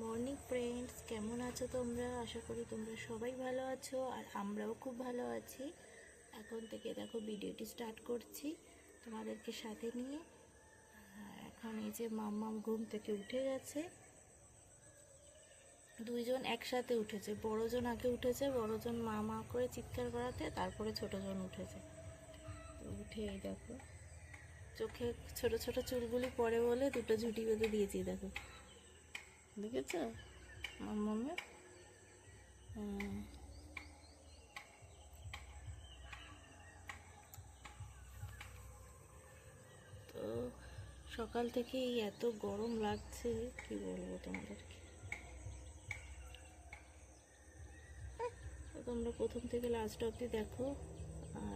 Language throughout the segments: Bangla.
মর্নিং ফ্রেন্ডস কেমন আছো তোমরা? আশা করি তোমরা সবাই ভালো আছো আর আমরাও খুব ভালো আছি। এখন থেকে দেখো ভিডিওটি স্টার্ট করছি তোমাদেরকে সাথে নিয়ে। এখন এই যে মাম্মাম ঘুম থেকে উঠে গেছে। দুইজন একসাথে উঠেছে। বড়জন আগে উঠেছে বড়জন মা মা করে চিৎকার করাতে, তারপরে ছোটজন উঠেছে। তো উঠে দেখো। চোখে ছোট ছোট চুলগুলি পরে বলে দুটো ঝুঁটি বেঁধে দিয়েছি, দেখো। দেখেছ? আমার মনে? তো সকাল থেকেই এত গরম লাগছে, কি বলব তোমাদেরকে? তো তোমরা প্রথম থেকে লাস্ট অবধি দেখো।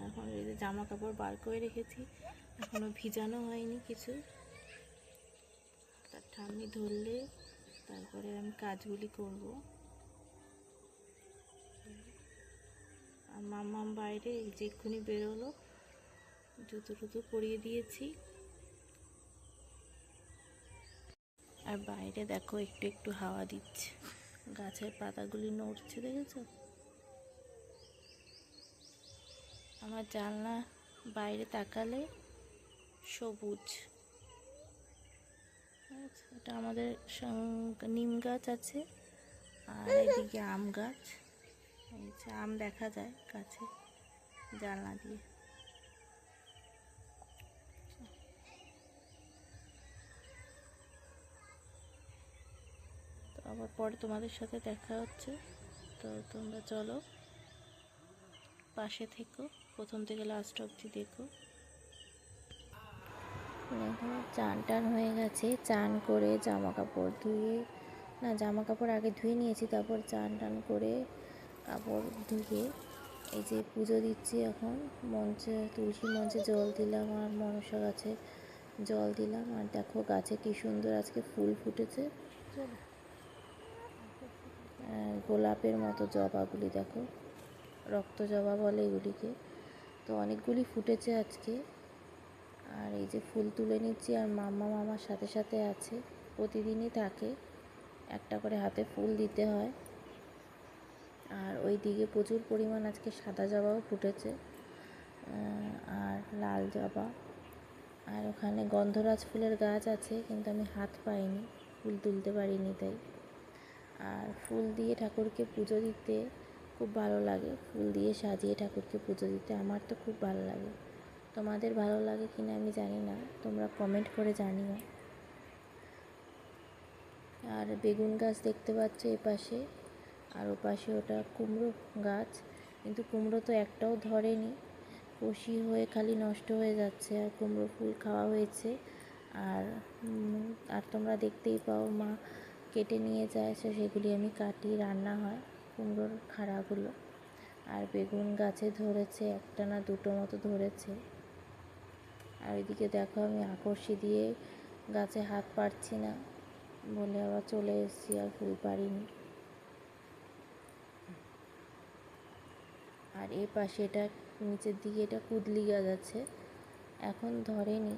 এখন এই যে জামা কাপড় বার করে রেখেছি। এখনও ভিজানো হয়নি কিছু। তার ঠান্ডি ধরলে তারপরে আমি কাজগুলি করব। আর মাম্মাম বাইরে এই যে এক্ষুনি বেরোলো, জুতো টুতো পরিয়ে দিয়েছি। আর বাইরে দেখো একটু একটু হাওয়া দিচ্ছে, গাছের পাতাগুলি নড়ছে, দেখেছ? আমার জানলা বাইরে তাকালে সবুজ। এটা আমাদের নিম গাছ আছে, আর এদিকে আম গাছ। আম দেখা যায় গাছে, জানলা দিয়ে। আবার পরে তোমাদের সাথে দেখা হচ্ছে। তো তোমরা চলো, পাশে থেকো, প্রথম থেকে লাস্ট অবধি দেখো। দেখো চান টান হয়ে গেছে। চান করে জামা কাপড় ধুয়ে, না জামা কাপড় আগে ধুয়ে নিয়েছি, তারপর চান টান করে কাপড় ধুয়ে এই যে পুজো দিচ্ছি এখন। মঞ্চে, তুলসী মঞ্চে জল দিলাম আর মনসা গাছে জল দিলাম। আর দেখো গাছে কি সুন্দর আজকে ফুল ফুটেছে। গোলাপের মতো জবাগুলি দেখো। রক্ত জবা বলে এগুলিকে। তো অনেকগুলি ফুটেছে আজকে। আর এই যে ফুল তুলে নিচ্ছি আর মাম্মা মামার সাথে সাথে আছে, প্রতিদিনই থাকে। একটা করে হাতে ফুল দিতে হয়। আর ওই দিকে প্রচুর পরিমাণ আজকে সাদা জবাও ফুটেছে আর লাল জবা। আর ওখানে গন্ধরাজ ফুলের গাছ আছে, কিন্তু আমি হাত পাইনি, ফুল তুলতে পারিনি তাই। আর ফুল দিয়ে ঠাকুরকে পুজো দিতে খুব ভালো লাগে, ফুল দিয়ে সাজিয়ে ঠাকুরকে পুজো দিতে, আমার তো খুব ভালো লাগে। তোমাদের ভালো লাগে কি না আমি জানি না। তোমরা কমেন্ট করে জানিও। আর বেগুন গাছ দেখতে পাচ্ছ এপাশে আর ওপাশে ওটা কুমড়ো গাছ। কিন্তু কুমড়ো তো একটাও ধরেনি। কষি হয়ে খালি নষ্ট হয়ে যাচ্ছে। আর কুমড়ো ফুল খাওয়া হয়েছে। আর আর তোমরা দেখতেই পাও মা কেটে নিয়ে যায়। সে সেগুলি আমি কাটি, রান্না হয় কুমড়োর খাড়াগুলো। আর বেগুন গাছে ধরেছে, একটা না দুটো মতো ধরেছে। আর এদিকে দেখো আমি আকর্ষি দিয়ে গাছে হাত পারছি না বলে আবার চলে এসেছি আর ফুল পারিনি আর এই পাশে এটা নিচের দিকে এটা কুদলি গাছ আছে, এখন ধরেনি,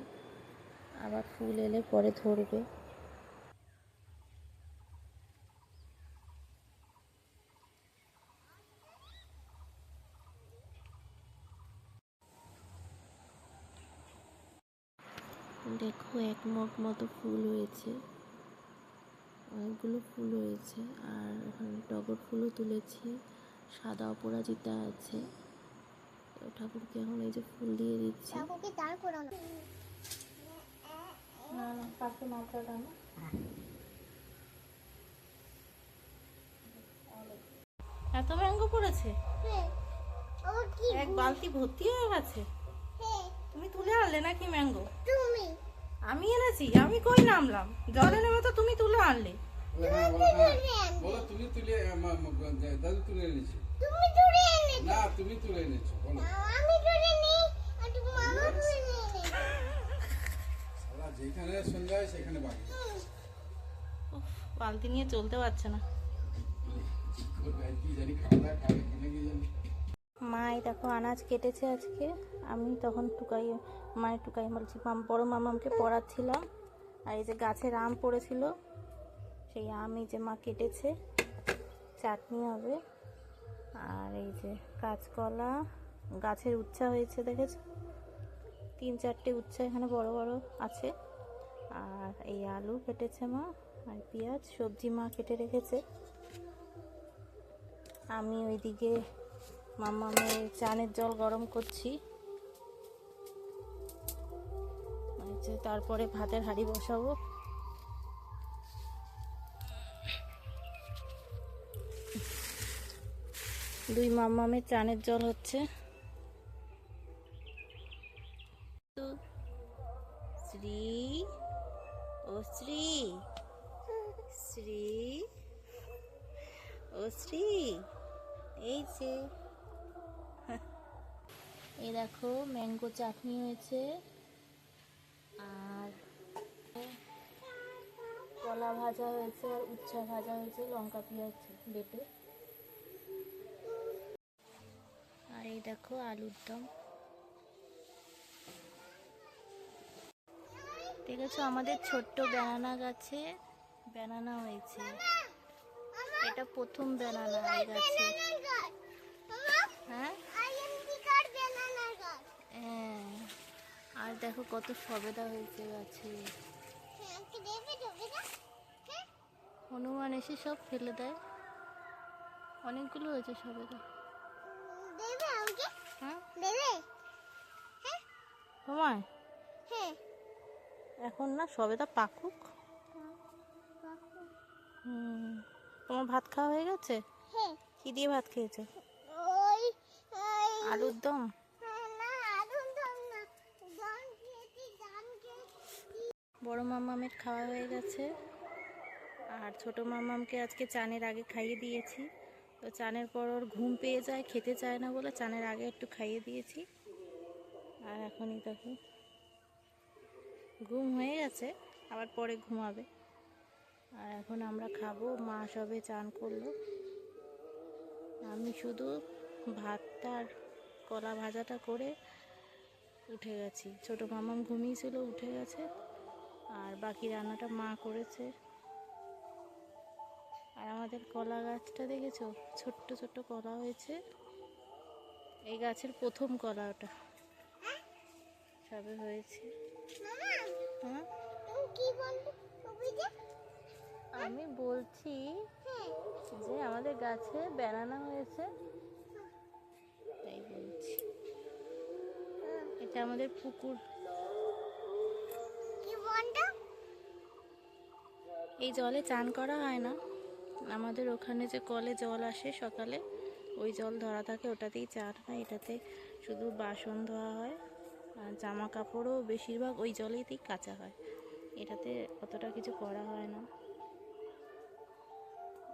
আবার ফুল এলে পরে ধরবে দেখো এক মগ মতো ফুল হয়েছে। অনেকগুলো ফুল হয়েছে আর ওখানে টগর ফুলও তুলেছি। সাদা অপরাজিতা আছে। তো ঠাকুরকে এখন এই যে ফুল দিয়ে দিচ্ছি। ঠাকুরকে দাঁড় করানো না। না পাশে এত ম্যাঙ্গো পড়েছে হ্যাঁ কি এক বালতি ভর্তি হয়ে গেছে? হ্যাঁ তুমি তুলে আনলে নাকি ম্যাঙ্গো? তুমি? আমি এনেছি আমি কই নামলাম? জলে নেমে তো তুমি তুলে আনলে। তুমি তুলে দাদু তুলে এনেছে। তুমি না তুমি তুলে এনেছো বলো। আমি ধরে নেই মামা ধরে নিয়ে সারা যেখানে সন্ধ্যা সেখানে বাকি। বালতি নিয়ে চলতে পারছে না। কি জানি খাওয়া দাওয়া খাবে কিনা কি জানি। মাই দেখো, আনাজ কেটেছে আজকে। আমি তখন টুকাই, মায়ের টুকাই বলছি বড় মামামকে পড়াচ্ছিলাম। আর এই যে গাছের আম পড়েছিল, সেই আম এই যে মা কেটেছে, চাটনি হবে। আর এই যে কাঁচকলা, গাছের উচ্ছা হয়েছে, দেখেছ? তিন চারটে উচ্ছা এখানে বড় বড় আছে। আর এই আলু কেটেছে মা, আর পেঁয়াজ, সবজি মা কেটে রেখেছে। আমি ওইদিকে মামামের চানের জল গরম করছি। তারপরে ভাতের হাঁড়ি বসাবো। দুই মামামের চানের জল হচ্ছে। শ্রী, ও শ্রী শ্রী, ও শ্রী, এই যে। এই দেখো ম্যাঙ্গো চাটনি হয়েছে। আর কলা ভাজা হয়েছে, আর উচ্ছা ভাজা হয়েছে, লঙ্কা পেঁয়াজ বেটে। আর এই দেখো আলুর দম। দেখেছ, আমাদের ছোট্ট ব্যানানা গাছে ব্যানানা হয়েছে। এটা প্রথম ব্যানানা এই গাছে হ্যাঁ হ্যাঁ আর দেখো কত সবেদা হয়েছে গাছে। হনুমান এসে সব ফেলে দেয়। অনেকগুলো হয়েছে সবেদা। হ্যাঁ? সময় এখন না সবেদা পাকুক। তোমার ভাত খাওয়া হয়ে গেছে? কি দিয়ে ভাত খেয়েছো? আলুর দম? বড় মামামের খাওয়া হয়ে গেছে। আর ছোট মামামকে আজকে চানের আগে খাইয়ে দিয়েছি। তো চানের পর ওর ঘুম পেয়ে যায়, খেতে চায় না বলে চানের আগে একটু খাইয়ে দিয়েছি। আর এখনই দেখো, ঘুম হয়ে গেছে, আবার পরে ঘুমাবে। আর এখন আমরা খাব, মা সবে চান করল। আমি শুধু ভাতটা আর কলা ভাজাটা করে উঠে গেছি। ছোট মামাম ঘুমিয়েছিল, উঠে গেছে। আর বাকি রান্নাটা মা করেছে। আর আমাদের কলা গাছটা দেখেছ? ছোট্ট ছোট্ট কলা হয়েছে। এই গাছের প্রথম কলা ওটা। সবে হয়েছে। হ্যাঁ আমি বলছি যে আমাদের গাছে বেড়ানো হয়েছে। তাই বলছি। এটা আমাদের পুকুর। এই জলে চান করা হয় না। আমাদের ওখানে যে কলে জল আসে সকালে ওই জল ধরা থাকে ওটাতেই চান হয়। এটাতে শুধু বাসন ধোয়া হয় আর জামা কাপড়ও বেশিরভাগ ওই জলেতেই কাচা হয়। এটাতে অতটা কিছু করা হয় না।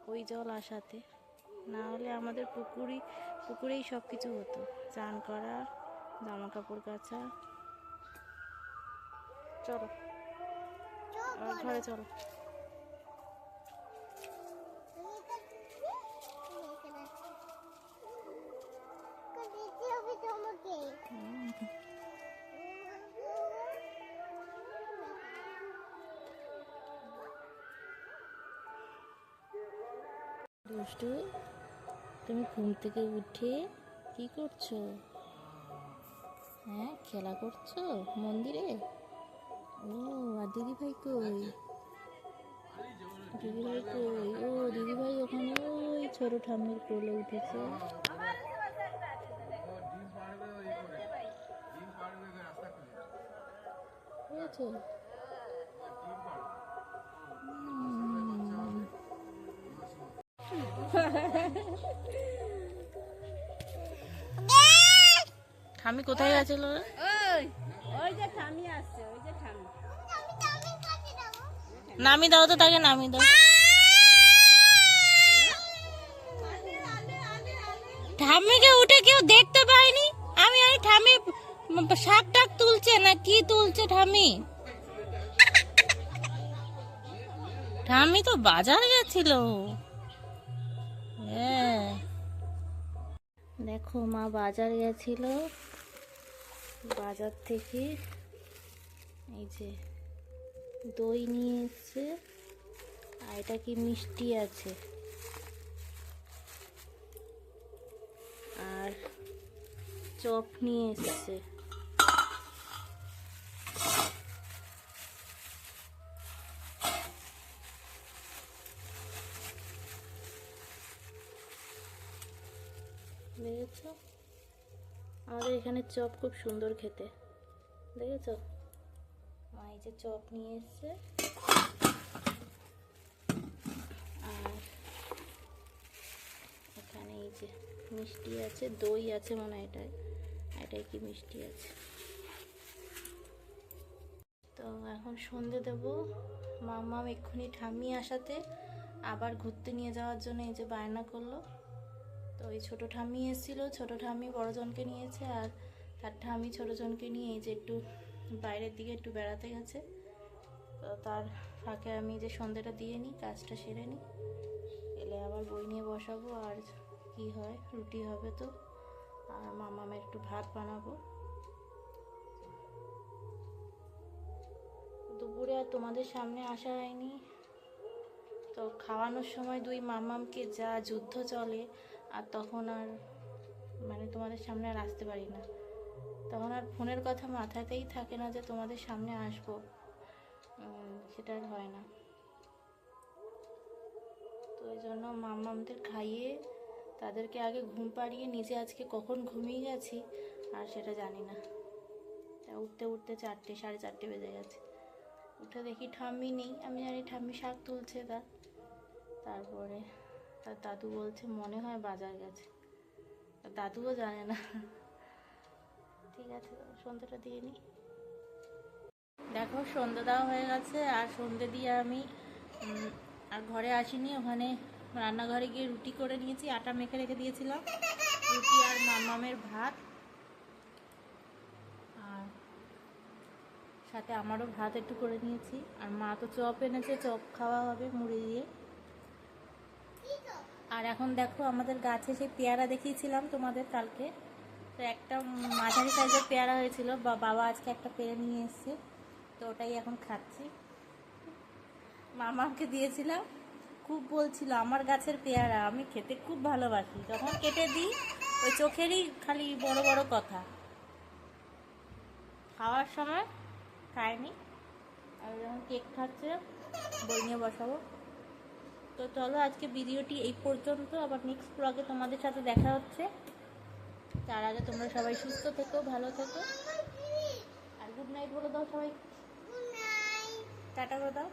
ওই জল আসাতে। না হলে আমাদের পুকুরই পুকুরেই সব কিছু হতো। চান করা জামা কাপড় কাচা। চলো। ঘরে চলো। দুষ্টু তুমি ঘুম থেকে উঠে কি করছ? হ্যাঁ খেলা করছ মন্দিরে? ও আর দিদি ভাই কই? দিদি ভাই কই? ও দিদি ভাই ওখানে ওই ছোট ঠাম্মির কোলে উঠেছে। ডিম ঠাম্মি কোথায় গেছিল রে? ওই যে ঠামি আসছে ওই যে ঠামি নামি দাও তো তাকে নামি দাও। ঠাম্মিকে উঠে কেউ দেখতে পায়নি? আমি আমি ঠাম্মি শাক টাক তুলছে না কি তুলছে ঠাম্মি? ঠাম্মি তো বাজার গেছিল। হ্যাঁ। দেখো মা বাজার গেছিল। বাজার থেকে এই যে দই নিয়ে এসছে আর এটা কি মিষ্টি আছে? আর চপ নিয়ে এসছে। দেখেছ আমাদের এখানে চপ খুব সুন্দর খেতে। দেখেছ? মা এই যে চপ নিয়ে এসছে। আর এখানে এই যে মিষ্টি আছে, দই আছে মনে হয় এটায়। এটাই কি মিষ্টি আছে? তো এখন সন্ধে দেব। মাম্মাম এক্ষুনি ঠাম্মি আসাতে আবার ঘুরতে নিয়ে যাওয়ার জন্য এই যে বায়না করল। তো ওই ছোটো ঠাম্মি এসেছিল, ছোটো ঠাম্মি বড়জনকে নিয়েছে আর তার ঠাম্মি ছোটোজনকে নিয়ে এই যে একটু বাইরের দিকে একটু বেড়াতে গেছে। তো তার ফাঁকে আমি যে সন্ধ্যেটা দিয়ে নিই, কাজটা সেরে নিই। এলে আবার বই নিয়ে বসাবো আর কি হয়, রুটি হবে তো। আর মামামে একটু ভাত বানাবো। দুপুরে আর তোমাদের সামনে আসা হয়নি। তো খাওয়ানোর সময় দুই মামামকে যা যুদ্ধ চলে আর তখন আর মানে তোমাদের সামনে আর আসতে পারি না। তখন আর ফোনের কথা মাথাতেই থাকে না যে তোমাদের সামনে আসব। সেটা আর হয় না। তো ওই জন্য মামামদের খাইয়ে তাদেরকে আগে ঘুম পাড়িয়ে নিজে আজকে কখন ঘুমিয়ে গেছি আর সেটা জানি না। উঠতে উঠতে চারটে, সাড়ে চারটে বেজে গেছে। উঠে দেখি ঠাম্মি নেই। আমি জানি ঠাম্মি শাক তুলছে তা তারপরে তার দাদু বলছে, মনে হয় বাজার গেছে। দাদুও জানে না। ঠিক আছে সন্ধ্যাটা দিয়ে নিই দেখো, সন্ধ্যে দেওয়া হয়ে গেছে, আর সন্ধ্যে দিয়ে আমি আর ঘরে আসিনি। ওখানে রান্নাঘরে গিয়ে রুটি করে নিয়েছি, আটা মেখে রেখে দিয়েছিলাম। রুটি আর মামামের ভাত। আর সাথে আমারও ভাত একটু করে নিয়েছি। আর মা তো চপ এনেছে, চপ খাওয়া হবে মুড়ি দিয়ে। আর এখন দেখো আমাদের গাছে সেই পেয়ারা দেখিয়েছিলাম তোমাদের কালকে। তো একটা মাঝারি সাইজের পেয়ারা হয়েছিল, বা বাবা আজকে একটা পেরে নিয়ে এসছে, তো ওটাই এখন খাচ্ছি। মামাকে দিয়েছিলাম, খুব বলছিল, আমার গাছের পেয়ারা, আমি খেতে খুব ভালোবাসি। তখন কেটে দিই, ওই চোখেরই খালি বড় বড় কথা। খাওয়ার সময় খায়নি আর যখন কেক খাচ্ছে, বই নিয়ে বসাবো। তো চলো আজকে ভিডিওটি এই পর্যন্ত। আবার নেক্সট ব্লগে তোমাদের সাথে দেখা হচ্ছে। তার আগে তোমরা সবাই সুস্থ থেকো ভালো থেকো। আর গুড নাইট বলে দাও সবাই টাটা করে দাও।